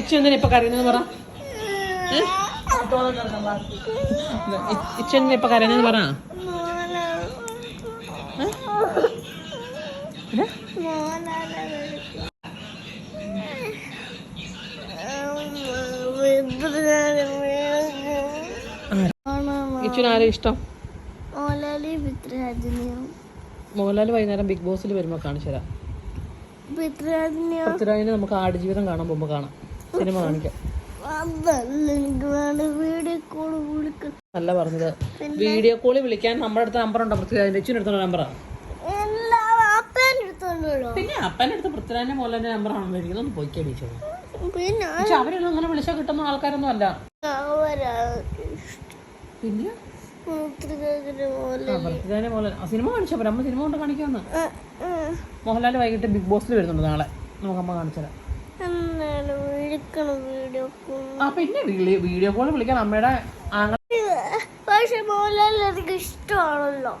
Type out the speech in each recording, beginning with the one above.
ഇച്ചു എന്തിനാ ഇപ്പൊ കരയുന്നത് പറ? ഇച്ചു എന്തിനാ ഇപ്പൊ കരയുന്നത് പറ? ഇഷ്ടം? പിതൃരാജനെയോ മോഹൻലാൽ വൈകുന്നേരം ബിഗ് ബോസിൽ വരുമ്പോൾ കാണിച്ചു തരാം പൃഥ്വിരാജിനെ നമുക്ക് ആടുജീവിതം കാണാൻ പോകുമ്പോൾ കാണാം. സിനിമ കാണിക്കാം. അല്ല പറഞ്ഞത്. വീഡിയോ കോൾ വിളിക്കാൻ നമ്മുടെ അടുത്ത നമ്പർ ഉണ്ടോ പൃഥ്വിരാജ്? ഇച്ചിന് എടുത്ത നമ്പറാണ് പിന്നെ അപ്പന്റെ അടുത്ത് പൃഥ്വിരാജിന്റെ മോലെ നമ്പർ ആണല്ലോ ഇരിക്കുന്നത് ഒന്ന് പോയിക്കാൻ പിന്നെ പക്ഷെ അവരൊന്നും അങ്ങനെ വിളിച്ചാൽ കിട്ടുന്ന ആൾക്കാരൊന്നും അല്ല. പിന്നെ? സിനിമ കാണിച്ചപ്പോ അമ്മ സിനിമ കൊണ്ട് കാണിക്കാന്ന്. മോഹൻലാൽ വൈകിട്ട് ബിഗ് ബോസിൽ വരുന്നുണ്ട് നാളെ. നമുക്ക് അമ്മ പിന്നെ വീഡിയോ കോൾ വിളിക്കാൻ അമ്മയുടെ പക്ഷെ മോഹൻലാൽ എനിക്ക് ഇഷ്ടമാണല്ലോ.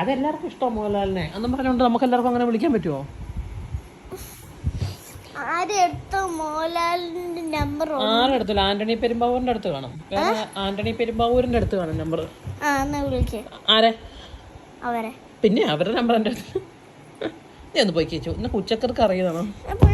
അതെല്ലാവർക്കും ഇഷ്ടമാണ് മോഹൻലാലിനെ. എന്നും പറഞ്ഞുകൊണ്ട് നമുക്ക് എല്ലാവർക്കും അങ്ങനെ വിളിക്കാൻ പറ്റുമോ ആരുടെ അടുത്തില്ല ആന്റണി പെരുമ്പാവൂരിന്റെ അടുത്ത് കാണും. ആന്റണി പെരുമ്പാവൂരിന്റെ അടുത്ത് കാണും നമ്പർ ആരെ? അവരെ. പിന്നെ അവരുടെ നമ്പർ എന്റെ അടുത്ത്. ഞാൻ ഒന്ന് പോയി കേച്ചു ഇന്ന് ഉച്ചക്കർക്ക് അപ്പൊ